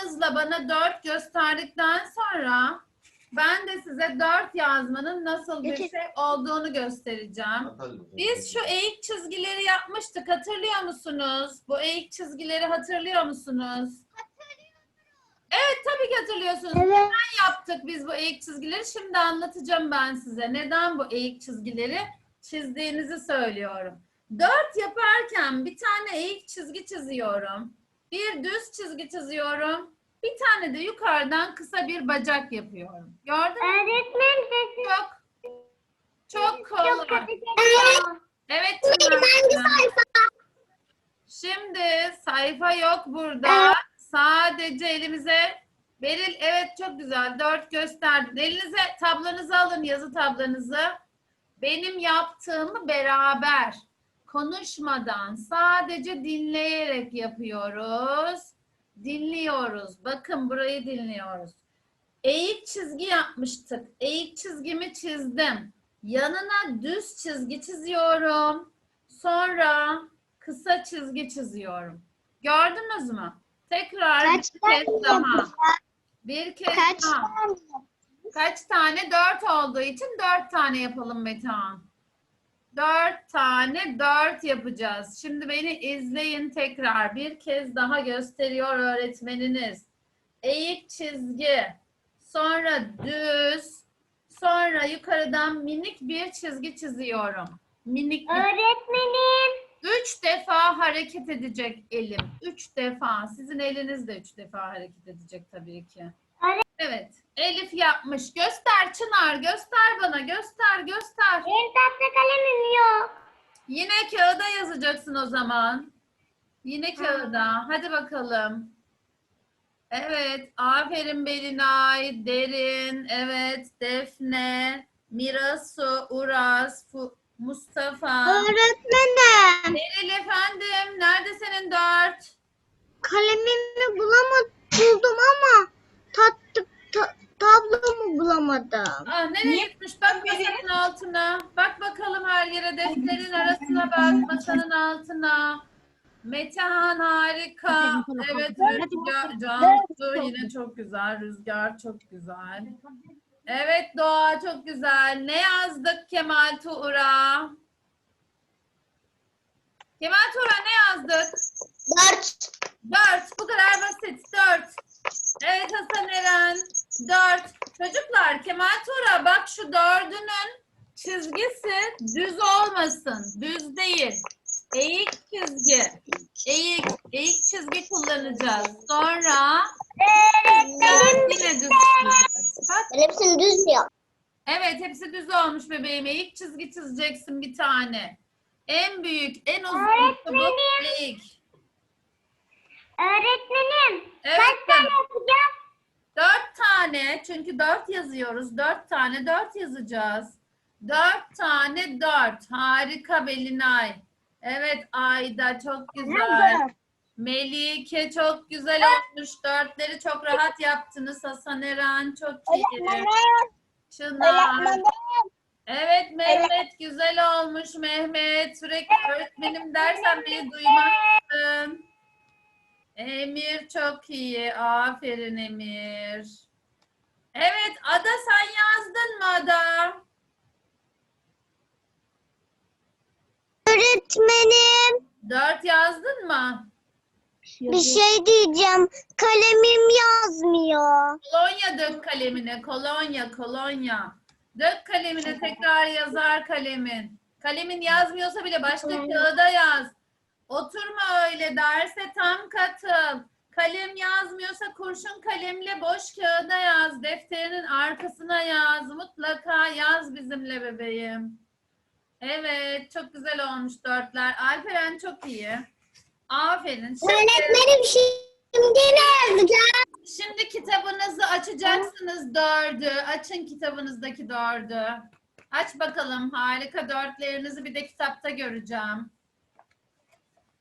kitabınızla bana dört gösterdikten sonra ben de size dört yazmanın nasıl bir şey olduğunu göstereceğim. Biz şu eğik çizgileri yapmıştık. Hatırlıyor musunuz? Bu eğik çizgileri hatırlıyor musunuz? Evet tabii ki hatırlıyorsunuz. Evet. Neden yaptık biz bu eğik çizgileri? Şimdi anlatacağım ben size. Neden bu eğik çizgileri çizdiğinizi söylüyorum. Dört yaparken bir tane eğik çizgi çiziyorum. Bir düz çizgi çiziyorum. Bir tane de yukarıdan kısa bir bacak yapıyorum. Gördün mü? Öğretmenim sesi Çok çok kolay. çok kötü geliyor. Evet. Çınar. Şimdi sayfa yok burada. Sadece elimize Beril evet çok güzel. Dört gösterdin. Elinize tablanızı alın yazı tablanızı. Benim yaptığımı beraber konuşmadan sadece dinleyerek yapıyoruz. Dinliyoruz. Bakın burayı dinliyoruz. Eğik çizgi yapmıştık. Eğik çizgimi çizdim. Yanına düz çizgi çiziyorum. Sonra kısa çizgi çiziyorum. Gördünüz mü? Tekrar Kaç bir kez daha. Bir kez Kaç daha. tane? Kaç tane? Dört olduğu için dört tane yapalım Metehan. Dört tane dört yapacağız. Şimdi beni izleyin tekrar. Bir kez daha gösteriyor öğretmeniniz. Eğik çizgi. Sonra düz. Sonra yukarıdan minik bir çizgi çiziyorum. Minik bir Öğretmenim. Üç defa hareket edecek elim. Üç defa. Sizin eliniz de üç defa hareket edecek tabii ki. Evet. Elif yapmış. Göster Çınar. Göster bana. Göster. Göster. Benim tahta kalemim yok. Yine kağıda yazacaksın o zaman. Yine kağıda. Hadi bakalım. Evet. Aferin Belinay. Derin. Evet. Defne. Mirasu. Uras. Fu- Mustafa. Öğretmenim. Beril efendim. Nerede senin dört? Kalemimi bulamadım buldum ama tatlı ta, tablomu bulamadım. Aa, nereye gitmiş? Bak masanın altına. Bak bakalım her yere. Defterin arasına bak. Masanın altına. Metehan harika. Evet Rüzgar. Cansu yine çok güzel. Rüzgar çok güzel. Evet Doğa çok güzel. Ne yazdık Kemal Tuğra? Kemal Tuğra ne yazdık? Dört. Dört. Bu kadar basit. Dört. Evet Hasan Eren. Dört. Çocuklar Kemal Tura bak şu dördünün çizgisi düz olmasın. Düz değil. Eğik çizgi. Eğik. Eğik çizgi kullanacağız. Sonra Öğretmenim. yine düz çizeceğiz. Bak. Hepsini düz yap. Evet hepsi düz olmuş bebeğim. Eğik çizgi çizeceksin bir tane. En büyük, en uzun çubuk eğik. Öğretmenim. Evet. Kaç tane canım. yapacağım? Dört tane çünkü dört yazıyoruz. Dört tane dört yazacağız. Dört tane dört. Harika Belinay. Evet Ayda çok güzel. Melike çok güzel olmuş. Dörtleri çok rahat yaptınız. Hasan Eren çok iyi. Çınar. Evet Mehmet güzel olmuş Mehmet. Sürekli öğretmenim dersen beni duymazsın. Emir çok iyi. Aferin Emir. Evet Ada sen yazdın mı Ada? Öğretmenim. Dört yazdın mı? Bir şey diyeceğim. Kalemim yazmıyor. Kolonya dök kalemine. Kolonya, kolonya. Dök kalemine tekrar yazar kalemin. Kalemin yazmıyorsa bile başka kağıda yaz. Oturma öyle derse tam katıl. Kalem yazmıyorsa kurşun kalemle boş kağıda yaz. Defterinin arkasına yaz. Mutlaka yaz bizimle bebeğim. Evet çok güzel olmuş dörtler. Alperen çok iyi. Aferin. Şimdi- Öğretmenim şimdi ne yazacağım? Şimdi kitabınızı açacaksınız dördü. Açın kitabınızdaki dördü. Aç bakalım. Harika dörtlerinizi bir de kitapta göreceğim.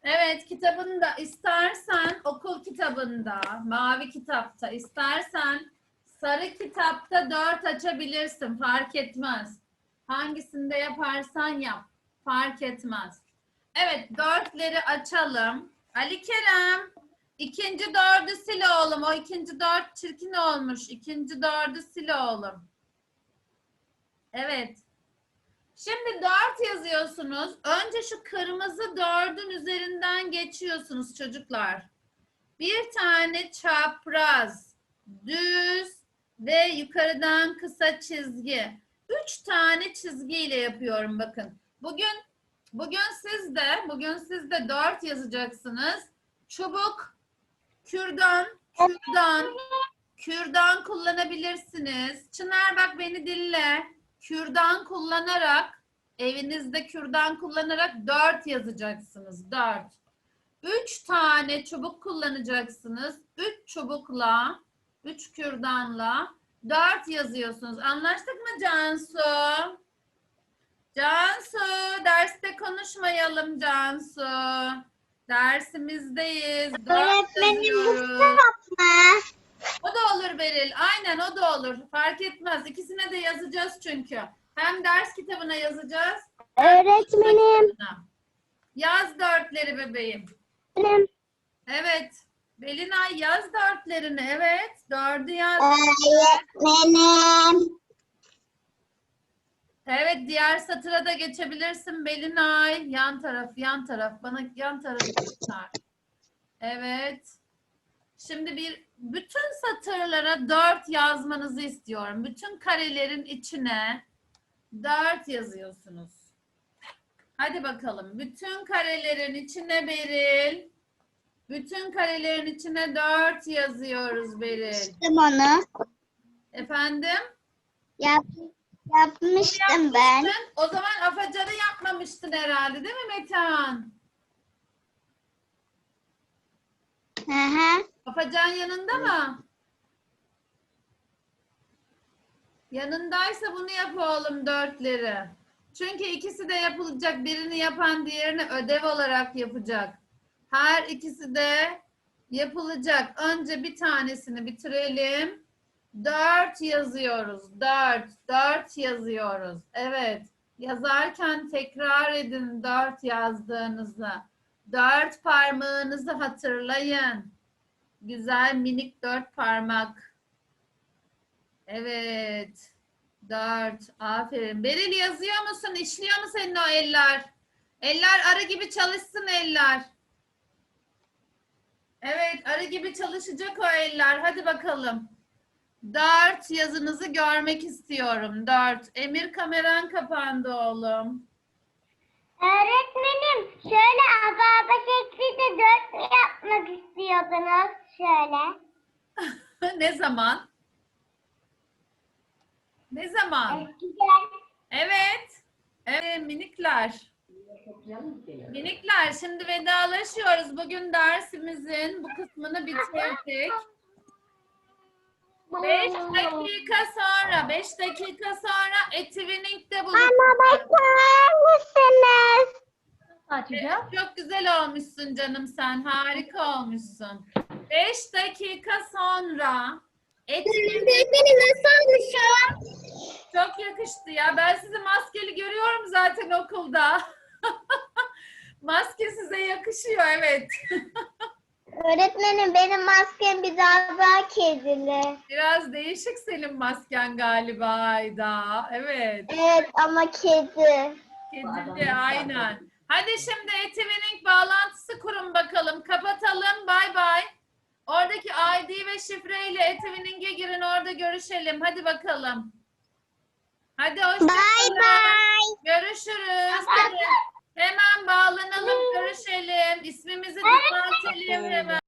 Evet kitabında istersen okul kitabında, mavi kitapta, istersen sarı kitapta dört açabilirsin. Fark etmez. Hangisinde yaparsan yap. Fark etmez. Evet dörtleri açalım. Ali Kerem İkinci dördü sil oğlum. O ikinci dört çirkin olmuş. İkinci dördü sil oğlum. Evet. Şimdi dört yazıyorsunuz. Önce şu kırmızı dördün üzerinden geçiyorsunuz çocuklar. Bir tane çapraz, düz ve yukarıdan kısa çizgi. Üç tane çizgiyle yapıyorum bakın. Bugün bugün siz de bugün siz de dört yazacaksınız. Çubuk, kürdan, kürdan, kürdan kullanabilirsiniz. Çınar bak beni dinle. Kürdan kullanarak evinizde kürdan kullanarak dört yazacaksınız. Dört. Üç tane çubuk kullanacaksınız. Üç çubukla, üç kürdanla dört yazıyorsunuz. Anlaştık mı Cansu? Cansu, derste konuşmayalım Cansu. Dersimizdeyiz. Öğretmenim bu taraf mı? O da olur Beril. Aynen o da olur. Fark etmez. İkisine de yazacağız çünkü. Hem ders kitabına yazacağız. Öğretmenim. Yaz dörtleri bebeğim. Benim. Evet. Belinay yaz dörtlerini. Evet. Dördü yaz. Öğretmenim. Evet. Diğer satıra da geçebilirsin Belinay. Yan taraf, yan taraf. Bana yan tarafı göster. Evet. Şimdi bir bütün satırlara dört yazmanızı istiyorum. Bütün karelerin içine dört yazıyorsunuz. Hadi bakalım. Bütün karelerin içine Beril. Bütün karelerin içine dört yazıyoruz Beril. Yapmıştım onu. Efendim? Yap, yapmıştım ben. Sen o zaman afacanı yapmamıştın herhalde değil mi Metehan? Afacan yanında mı? Yanındaysa bunu yap oğlum dörtleri. Çünkü ikisi de yapılacak. Birini yapan diğerini ödev olarak yapacak. Her ikisi de yapılacak. Önce bir tanesini bitirelim. Dört yazıyoruz. Dört. Dört yazıyoruz. Evet. Yazarken tekrar edin dört yazdığınızı. Dört parmağınızı hatırlayın. Güzel minik dört parmak. Evet. Dört. Aferin. Beril yazıyor musun? İşliyor mu senin o eller? Eller arı gibi çalışsın eller. Evet, arı gibi çalışacak o eller. Hadi bakalım. Dört yazınızı görmek istiyorum. Dört. Emir kameran kapandı oğlum. Öğretmenim şöyle azalda şekli de dört mü yapmak istiyordunuz? Şöyle. ne zaman? Ne zaman? Eskiden. Evet. Evet minikler. Minikler şimdi vedalaşıyoruz. Bugün dersimizin bu kısmını bitirdik. 5 dakika sonra, 5 dakika sonra Etivinik'te buluşacağız. bakar mısınız? Evet, Çok güzel olmuşsun canım sen. Harika olmuşsun. 5 dakika sonra Etivinik Öğretmenim nasıl olmuşum? çok yakıştı ya. Ben sizi maskeli görüyorum zaten okulda. Maske size yakışıyor evet. Öğretmenim benim maskem biraz daha kedili. Biraz değişik senin masken galiba Ayda. Evet. Evet ama kedi. Kedili aynen. Hadi şimdi Etivinik bağlantısı kurun Ve şifreyle Etivining'e girin orada görüşelim. Hadi bakalım. Hadi hoşça Bye bye. Görüşürüz. Hadi. Hemen bağlanalım, görüşelim. İsmimizi düzeltelim hemen.